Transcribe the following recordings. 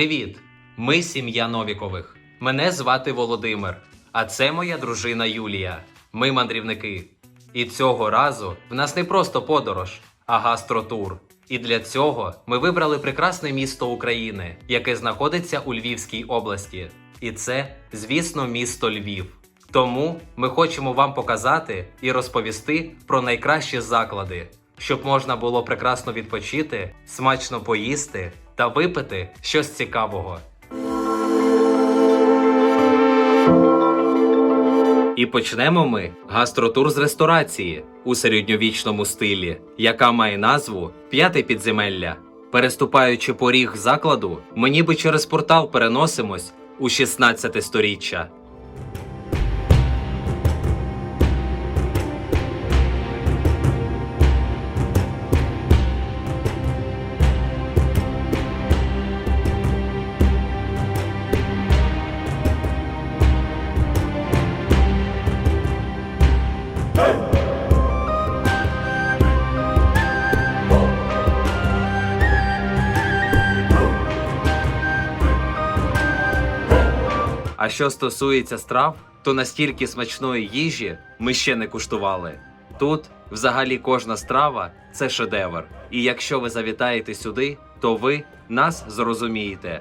Привіт! Ми сім'я Новікових. Мене звати Володимир, а це моя дружина Юлія. Ми мандрівники. І цього разу в нас не просто подорож, а гастротур. І для цього ми вибрали прекрасне місто України, яке знаходиться у Львівській області. І це, звісно, місто Львів. Тому ми хочемо вам показати і розповісти про найкращі заклади, щоб можна було прекрасно відпочити, смачно поїсти та випити щось цікавого. І почнемо ми гастротур з ресторації у середньовічному стилі, яка має назву П'яте підземелля. Переступаючи поріг закладу, ми ніби через портал переносимось у 16 сторіччя. А що стосується страв, то настільки смачної їжі ми ще не куштували. Тут взагалі кожна страва це шедевр. І якщо ви завітаєте сюди, то ви нас зрозумієте.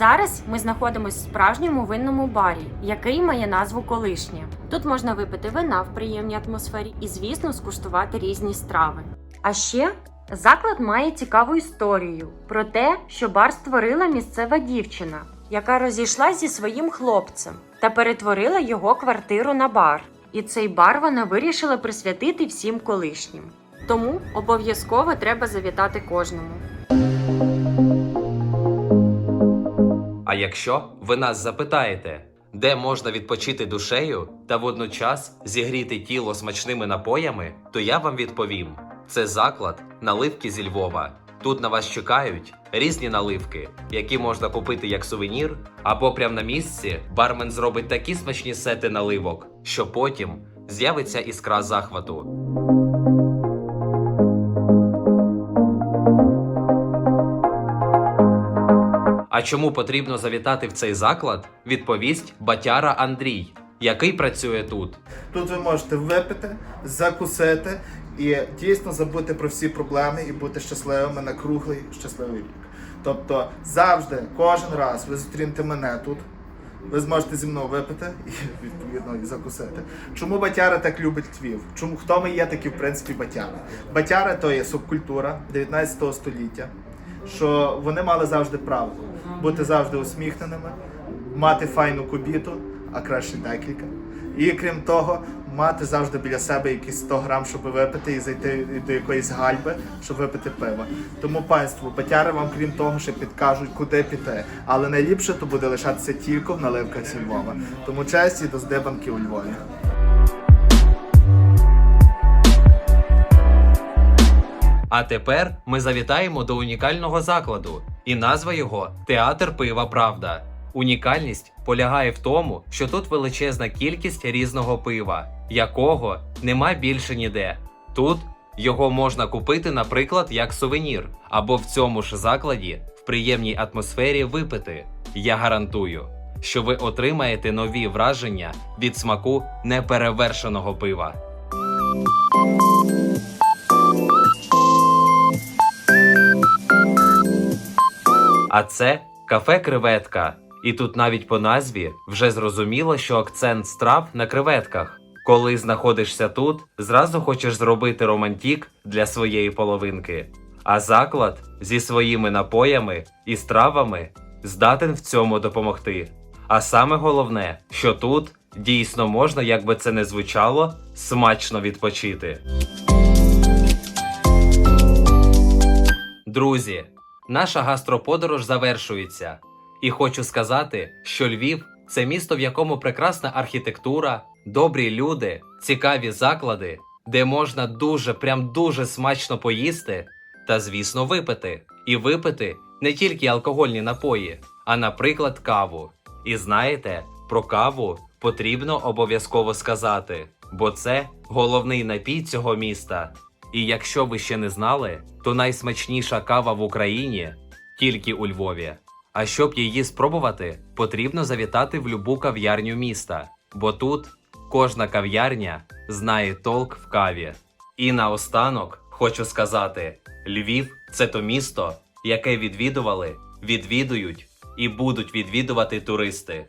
Зараз ми знаходимося в справжньому винному барі, який має назву Колишнє. Тут можна випити вина в приємній атмосфері і, звісно, скуштувати різні страви. А ще заклад має цікаву історію про те, що бар створила місцева дівчина, яка розійшлася зі своїм хлопцем та перетворила його квартиру на бар. І цей бар вона вирішила присвятити всім колишнім. Тому обов'язково треба завітати кожному. А якщо ви нас запитаєте, де можна відпочити душею та водночас зігріти тіло смачними напоями, то я вам відповім: це заклад наливки зі Львова. Тут на вас чекають різні наливки, які можна купити як сувенір, або прямо на місці бармен зробить такі смачні сети наливок, що потім з'явиться іскра захвату. А чому потрібно завітати в цей заклад? Відповість батяра Андрій, який працює тут. Тут ви можете випити, закусити і дійсно забути про всі проблеми і бути щасливими на круглий щасливий рік. Тобто завжди, кожен раз ви зустрінете мене тут. Ви зможете зі мною випити і відповідно і закусити. Чому батяри так любить Львів? Чому хто ми є такі, в принципі, батяри? Батяри то є субкультура 19 століття, що вони мали завжди право бути завжди усміхненими, мати файну кубіту, а краще декілька. І крім того, мати завжди біля себе якісь 100 грам, щоб випити і зайти до якоїсь гальби, щоб випити пиво. Тому панство, батяри вам, крім того, ще підкажуть, куди піти. Але найліпше то буде лишатися тільки в наливках зі Львова. Тому честі до здибанки у Львові. А тепер ми завітаємо до унікального закладу, і назва його Театр пива Правда. Унікальність полягає в тому, що тут величезна кількість різного пива, якого нема більше ніде. Тут його можна купити, наприклад, як сувенір, або в цьому ж закладі в приємній атмосфері випити. Я гарантую, що ви отримаєте нові враження від смаку неперевершеного пива. А це кафе Креветка. І тут навіть по назві вже зрозуміло, що акцент страв на креветках. Коли знаходишся тут, зразу хочеш зробити романтік для своєї половинки. А заклад зі своїми напоями і стравами здатен в цьому допомогти. А саме головне, що тут дійсно можна, як би це не звучало, смачно відпочити. Друзі, наша гастроподорож завершується. І хочу сказати, що Львів це місто, в якому прекрасна архітектура, добрі люди, цікаві заклади, де можна дуже, прям дуже смачно поїсти та, звісно, випити. І випити не тільки алкогольні напої, а, наприклад, каву. І знаєте, про каву потрібно обов'язково сказати, бо це головний напій цього міста. І якщо ви ще не знали, то найсмачніша кава в Україні тільки у Львові. А щоб її спробувати, потрібно завітати в любу кав'ярню міста, бо тут кожна кав'ярня знає толк в каві. І наостанок хочу сказати: Львів це то місто, яке відвідували, відвідують і будуть відвідувати туристи.